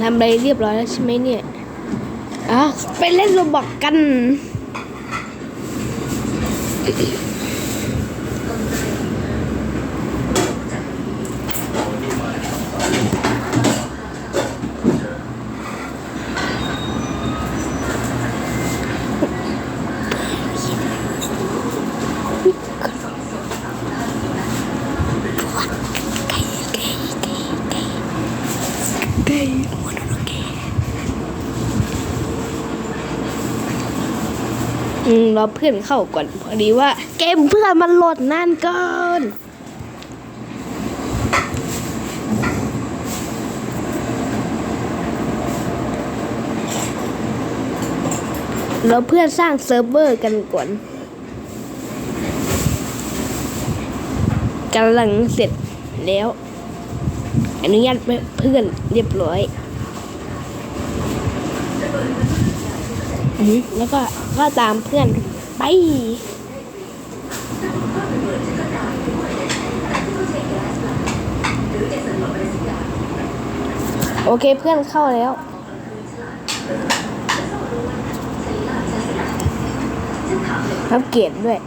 ทำอะไรเรียบร้อยแล้วใช่ไหมเนี่ยอะไปเล่นโรบอกกัน เกย์โมโนโนเกย์อืมเราเพื่อนเข้าก่อนพอดีว่า เกมเพื่อนมันโหลดนานเกินเราเพื่อนสร้างเซิร์ฟเวอร์กันก่อนกำลังเสร็จแล้ว อนุญาตเพื่อนเรียบร้อยอแล้วก็ ก็ตามเพื่อนไปโอเคเพื่อนเข้าแล้วอัปเกรดด้วย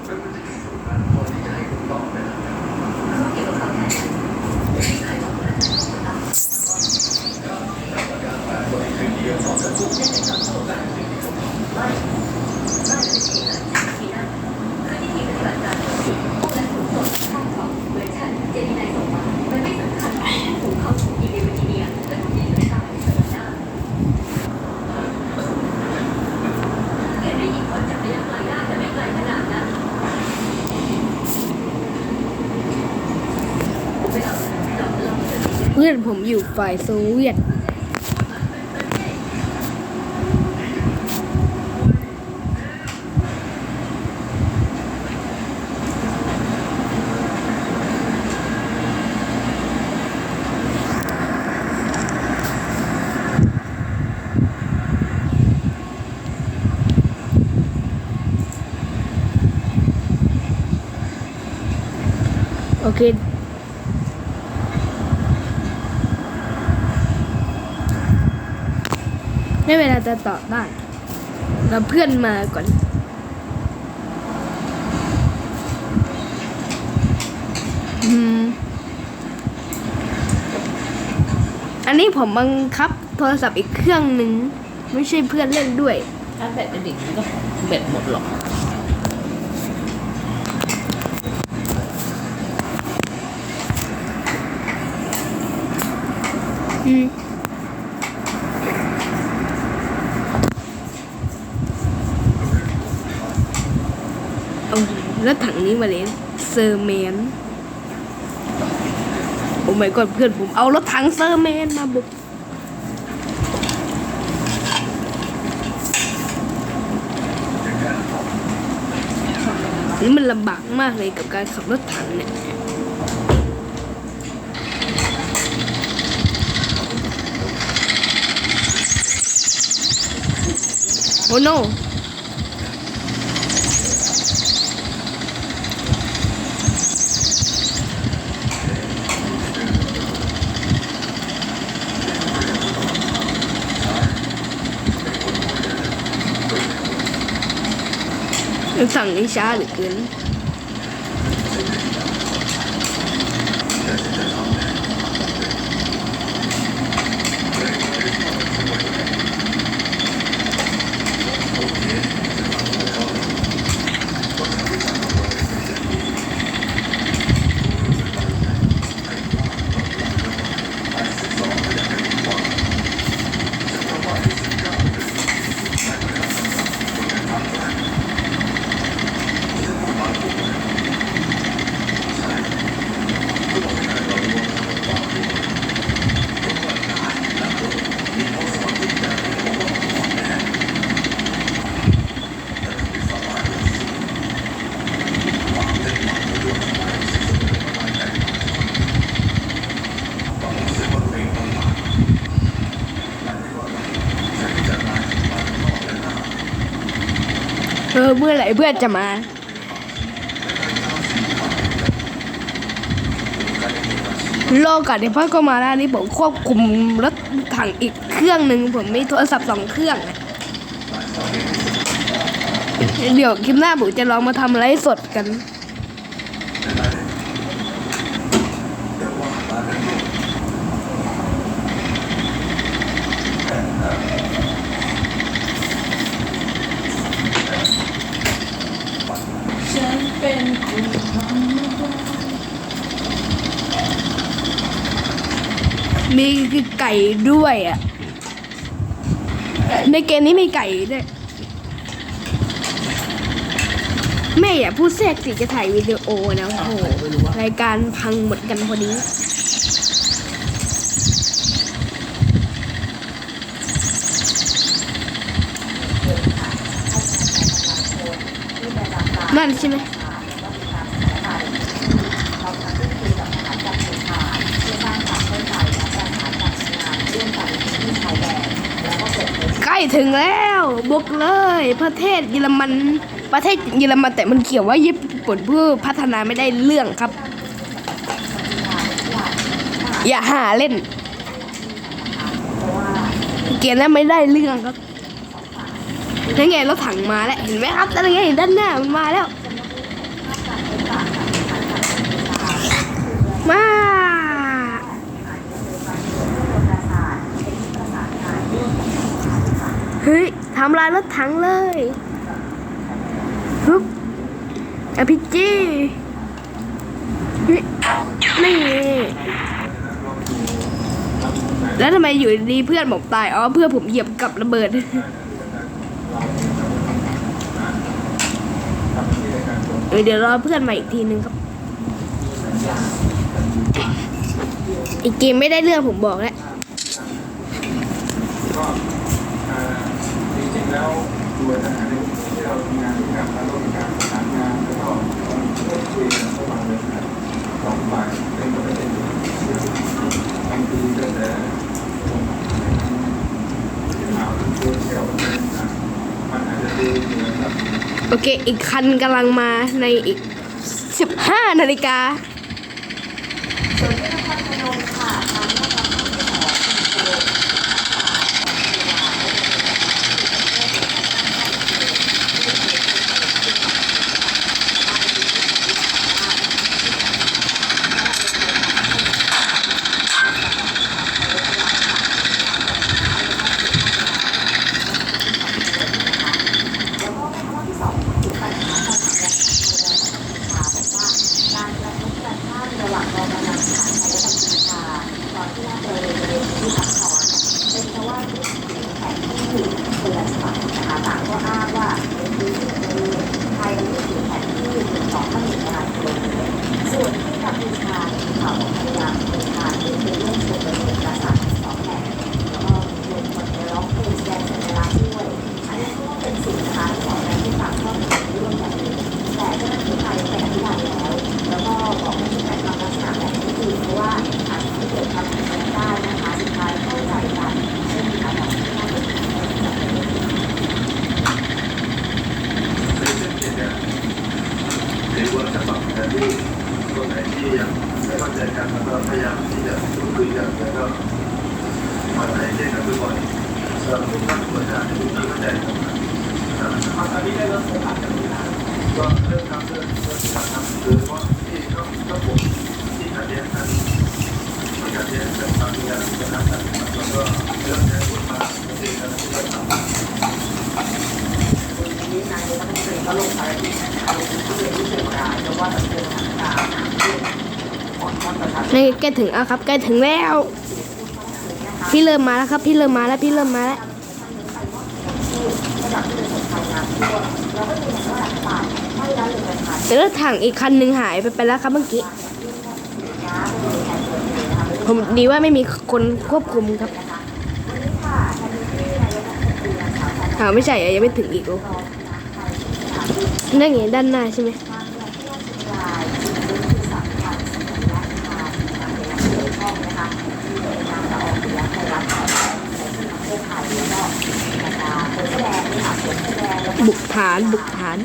เพื่อน ผมอยู่ฝ่ายโซเวียต โอเค ได้เวลาจะตอบบ้านแล้วเพื่อนมาก่อนอืมอันนี้ผมบังคับโทรศัพท์อีกเครื่องหนึ่งไม่ใช่เพื่อนเล่นด้วย ถ้าแบตกระดิ่งมันก็แบตหมดหรอกอืมเอาแล้วถัง นี้มาเลยเซอร์แมนโอ้ไม่ก่อนเพื่อนผมเอารถถังเซอร์แมนมาบุกนี่มันลำบากมากเลยกับการขับรถถังเนี่ยโอ้ no สั่งนี้ช้าเไอเมื่อไหร่เพื่อนจะมา โลกาเดี๋ยวพ่อก็มาแล้วนี่ผมควบคุมรถถังอีกเครื่องหนึ่งผมมีโทรศัพท์สองเครื่อง เดี๋ยวคลิปหน้าผมจะลองมาทำไลฟ์สดกัน ฉัน เป็นคนมีไก่ด้วยอะ ในเกมนี้มีไก่ด้วย แม่อย่าพูดแทรกสิจะถ่ายวิดีโอนะโอ้โหรายการพังหมดกันพอดีนั่นใช่ไหม ใกล้ ถึงแล้วบุกเลยประเทศเยอรมัน ประเทศเยอรมันแต่มันเขียนว่าญี่ปุ่นเพื่อพัฒนาไม่ได้เรื่องครับ อย่าหาเล่น เกมนั้นไม่ได้เรื่องครับนั่นไงรถถังมาแล้วเห็นไหมครับนั่นไงด้านหน้ามันมาแล้ว มา เฮ้ย ทำลายรถถังเลยฮึบอพิจีเฮ้ยนี่ แล้วทำไมอยู่ดีๆเพื่อนผมตาย อ๋อ เพื่อนผมเหยียบกับระเบิดเออเดี๋ยวรอเพื่อนมาอีกทีนึงครับ อีกเกมไม่ได้เรื่องผมบอกแล้วจริงๆ แล้วตัวทหารเนี่ยที่เราทำงานด้วยกันแล้วก็มีการประสานงานแล้วก็พูดคุยกันระหว่างเลยนะครับสองฝ่ายเป็นประเด็นบางทีก็จะข่าวโซเชียลมันอาจจะดูเหมือนแบบโอเค อีกคันกำลังมาในอีก 15 นาฬิกา หรือว่าจะปรับแผนที่ตัวไหนที่ยังไม่เข้าใจกันแล้วก็พยายามที่จะพูดคุยกันแล้วก็มาใส่ใจกันบ่อยๆสำหรับทุกท่านทุกท่านที่ทุกท่านเข้าใจกันครับอันนี้ได้รับสัมผัสกันแล้วก็เริ่มทำเริ่มเริ่มทำคือว่าที่เขาเขาผมที่ขัดแย้งกันที่ขัดแย้งกันบางอย่างจะนัดกันแล้วก็เริ่มจะพูดมาเองกันที่เราทำนี้นายกรัฐมนตรีก็ลงภารกิจ นี่ใกล้ถึงแล้วครับใกล้ถึงแล้ว พี่เริ่มมาแล้วครับ พี่เริ่มมาแล้วพี่เริ่มมาแล้วแต่รถถังอีกคันหนึ่งหายไปไปแล้วครับเมื่อกี้ผมดีว่าไม่มีคนควบคุมครับอ้าไม่ใช่ยังไม่ถึงอีกโอ้นั่นไงด้านหน้าใช่ไหม บุกฐานบุกฐาน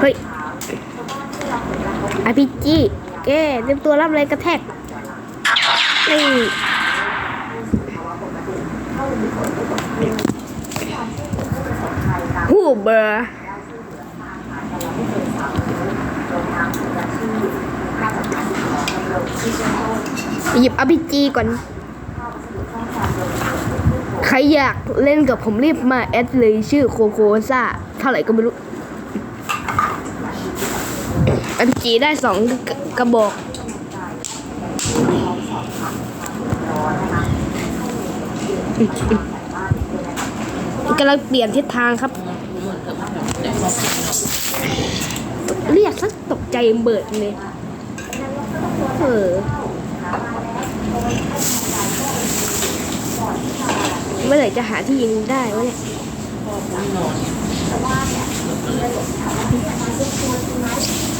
เฮ้ย จีแกเตรียมตัวรับเลยกระแทกนี่หูเบอร์หยิบอ p จีก่อน ใครอยากเล่นกับผมรีบมาแอดเลยชื่อโคโคซ่าเท่าไหร่ก็ไม่รู้ อ p จีได้สองกระกระบอกกำลังเปลี่ยนทิศทางครับ เรียกสักตกใจเบิดเลยเออเมื่อไหร่จะหาที่ยิงได้วะเนี่ย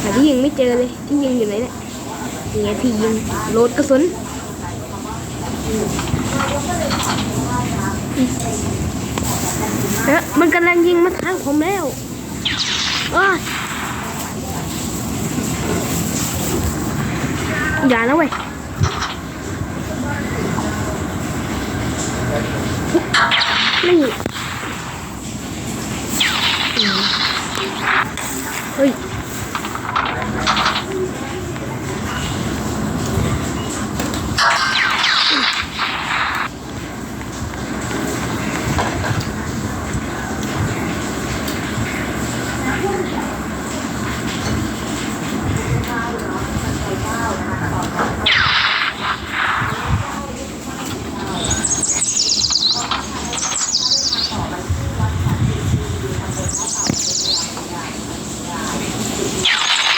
หาที่ยิงไม่เจอเลยที่ยิงอยู่ไหนเนี่ยนี่ไงที่ยิงโลดกระสุนเอ๊ะมันกำลังยิงมาทางผมแล้วอ้าอย่านะเว้ยนี่ อืมเฮ้ย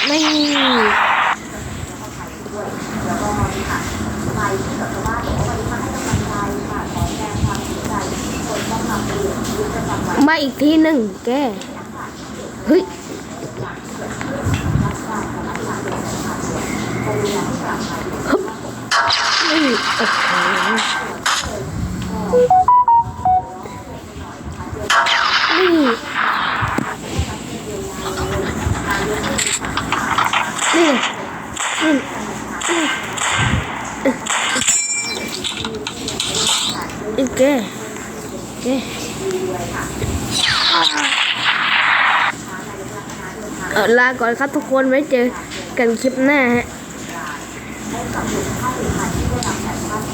ไม่ มาอีกทีหนึ่งแกเฮ้ยฮึบนี่โอ้โหนี่ นี่นี่นี่อีกแกแกเออ ลาก่อนครับทุกคนไว้เจอกันคลิปหน้าฮะ